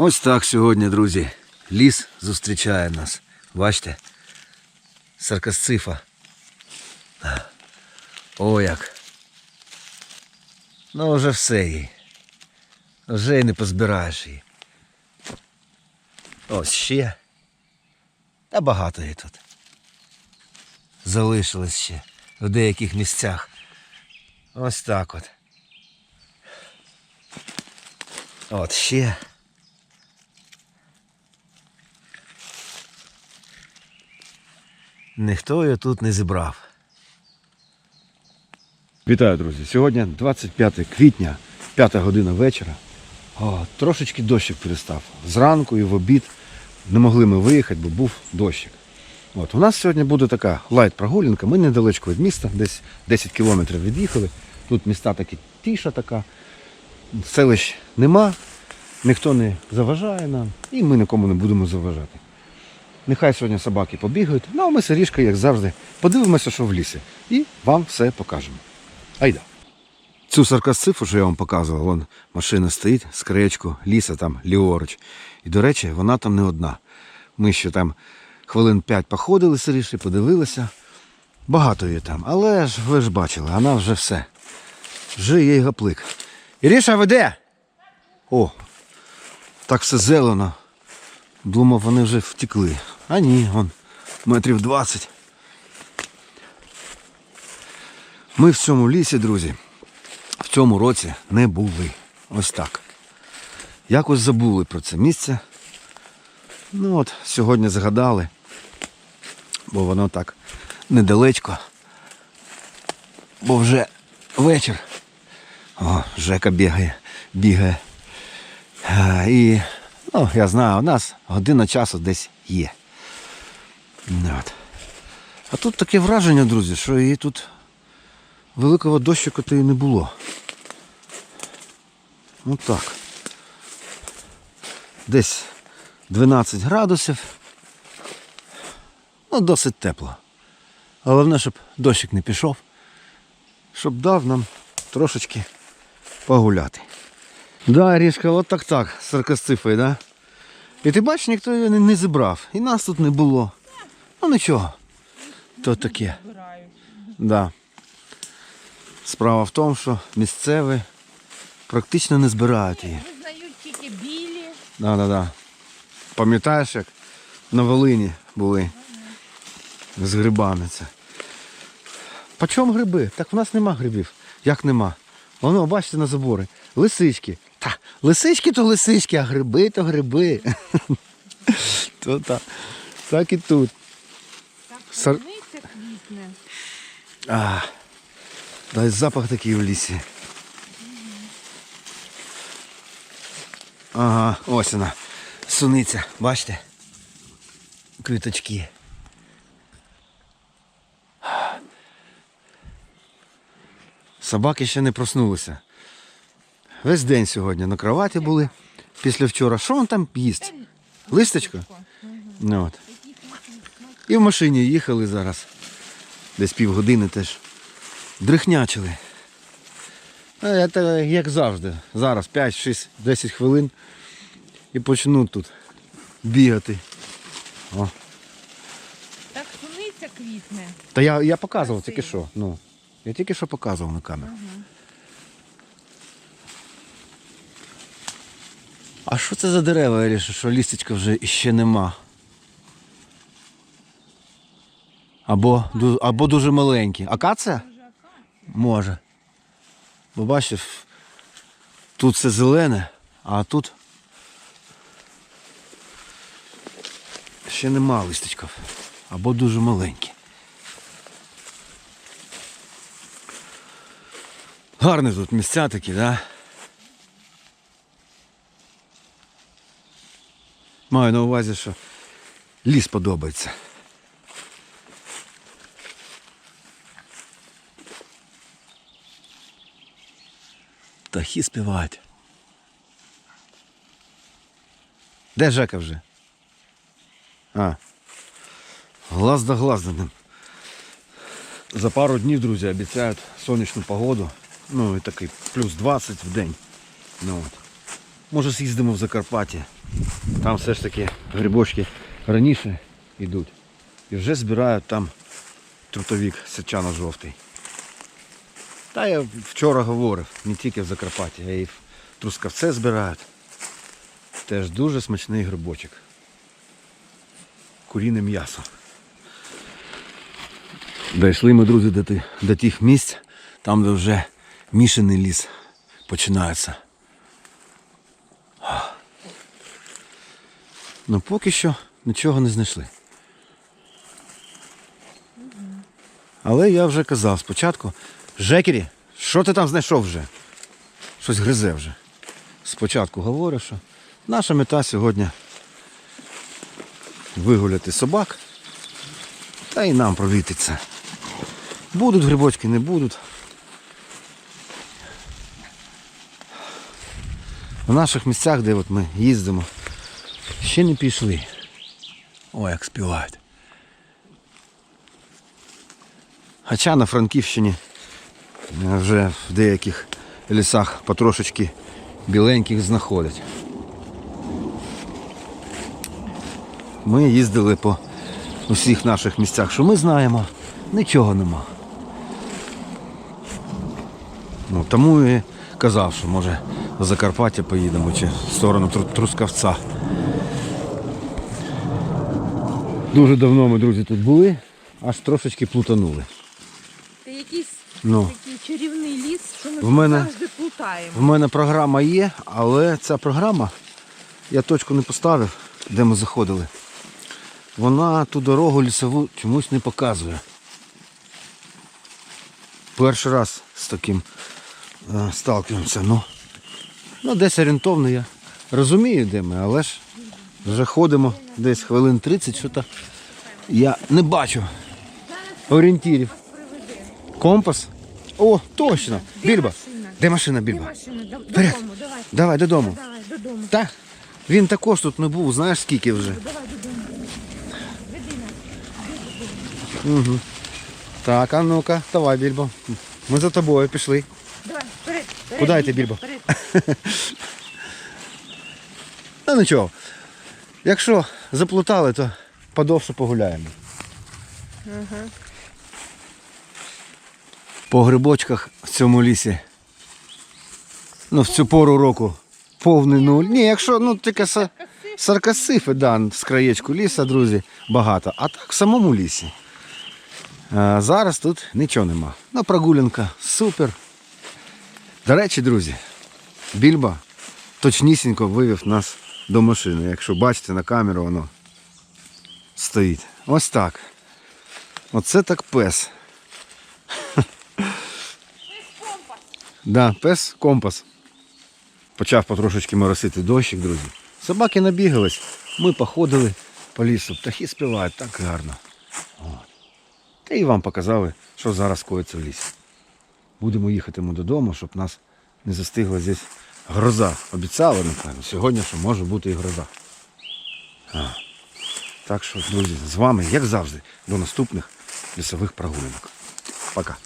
Ось так сьогодні, друзі. Ліс зустрічає нас. Бачите? Саркасцифа. О як. Ну вже все їй. Вже й не позбираєш її. Ось ще. Та багато її тут. Залишилось ще в деяких місцях. Ось так от. От ще. Ніхто її тут не зібрав. Вітаю, друзі! Сьогодні 25 квітня, 5 година вечора. О, трошечки дощик перестав. Зранку і в обід не могли ми виїхати, бо був дощик. От, у нас сьогодні буде така лайт-прогулянка. Ми недалечко від міста, десь 10 кілометрів від'їхали. Тут міста такі тиша така, селищ нема, ніхто не заважає нам і ми нікому не будемо заважати. Нехай сьогодні собаки побігають, ну а ми сиріжка, як завжди, подивимося, що в лісі. І вам все покажемо. Айда. Цю саркасцифу, що я вам показував, вон машина стоїть з ліса там ліворуч. І, до речі, вона там не одна. Ми ще там хвилин п'ять походили сиріше, подивилися. Багато її там. Але ж ви ж бачили, вона вже все. Вже їй гаплик. Іріша, ви де? О, так все зелено. Думав, вони вже втекли. А ні, вон метрів 20. Ми в цьому лісі, друзі, в цьому році не були. Ось так. Якось забули про це місце. Ну от, сьогодні згадали, бо воно так недалечко. Бо вже вечір. О, Жека бігає, бігає. І, ну, я знаю, у нас година часу десь є. От. А тут таке враження, друзі, що її тут великого дощику то і не було. Ну так. Десь 12 градусів. Ну, досить тепло. Головне, щоб дощик не пішов, щоб дав нам трошечки погуляти. Да, Рішка, от так так, з саркасцифою, да? І ти бачиш, ніхто її не зібрав. І нас тут не було. Ну нічого. То таке. Да. Справа в тому, що місцеві практично не збирають її. Визнають тільки білі. Да, да, да. Пам'ятаєш, як на Волині були з грибами це. По чому гриби? Так в нас нема грибів. Як нема? Воно, бачите, на забори. Лисички. Та, лисички то лисички, а гриби то гриби. то так. Так і тут. Сар-. А, дай запах такий в лісі. Ага, ось вона. Суниця, бачите? Квіточки. Собаки ще не проснулися. Весь день сьогодні на кроваті були після вчора. Що він там їсть? Листочко? Ну, от. І в машині їхали зараз. Десь півгодини теж. Дрихнячили. А це як завжди. Зараз 5, 6, 10 хвилин і почнуть тут бігати. О. Так суниця квітне. Та я, я показував тільки що. Ну, я тільки що показував на камеру. А що це за дерева, Еліша, що лістечка вже іще нема? Або, або дуже маленькі. Акація? Може. Бо бачиш, тут все зелене, а тут ще нема листочків. Або дуже маленькі. Гарні тут місця такі, да? Маю на увазі, що ліс подобається. Птахи співають. Де Жека вже? А. Глаз да глаз за ним. За пару днів, друзі, обіцяють сонячну погоду. Ну і такий плюс 20 в день. Ну, от. Може з'їздимо в Закарпаття. Там все ж таки грибочки раніше йдуть. І вже збирають там трутовік сечано-жовтий. Та я вчора говорив, не тільки в Закарпатті, а й в Трускавце збирають. Теж дуже смачний грибочок. Куріне м'ясо. Дійшли ми, друзі, до, ти- до тих місць, там, де вже мішаний ліс починається. Ну поки що нічого не знайшли. Але я вже казав спочатку, Жекері, що ти там знайшов вже? Щось гризе вже. Спочатку говорив, що наша мета сьогодні вигуляти собак та і нам провітиться. Будуть грибочки, не будуть. В наших місцях, де от ми їздимо, ще не пішли. Ой, як співають. Хоча на Франківщині вже в деяких лісах потрошечки біленьких знаходять. Ми їздили по усіх наших місцях, що ми знаємо, нічого нема. Ну, тому і казав, що може в Закарпаття поїдемо чи в сторону Трускавця. Дуже давно ми, друзі, тут були, аж трошечки плутанули. Ну. такий чарівний ліс, що ми В мене- завжди плутаємо. В мене програма є, але ця програма, я точку не поставив, де ми заходили. Вона ту дорогу лісову чомусь не показує. Перший раз з таким е, сталкуємося. Ну, ну, десь орієнтовно я розумію, де ми, але ж вже ходимо десь хвилин 30, що то я не бачу орієнтирів. Компас? О, точно! Машина? Де машина? До- Вперед. Давай. Додому. Давай, додому. Так. Він також тут не був, знаєш скільки вже. Давай додому. Нас. Так, а ну-ка, давай, Більбо. Ми за тобою пішли. Давай, вперед. Куди йти, Більбо, Більбо? Ну нічого. Якщо заплутали, то подовше погуляємо. По грибочках в цьому лісі. Ну, в цю пору року повний нуль. Ні, якщо ну тільки са- саркасифи, да, з краєчку ліса, друзі, багато. А так в самому лісі. А, зараз тут нічого нема. Ну, прогулянка супер. До речі, друзі, Більба точнісінько вивів нас до машини. Якщо бачите на камеру, воно стоїть. Ось так. Оце так пес. Да, пес компас. Почав потрошечки моросити дощик, друзі. Собаки набігались, ми походили по лісу, птахи співають так гарно. Та і вам показали, що зараз коїться в лісі. Будемо їхати ми додому, щоб нас не застигла здесь гроза. Обіцяли, напевно, сьогодні, що може бути і гроза. А. Так що, друзі, з вами, як завжди, до наступних лісових прогулянок. Пока.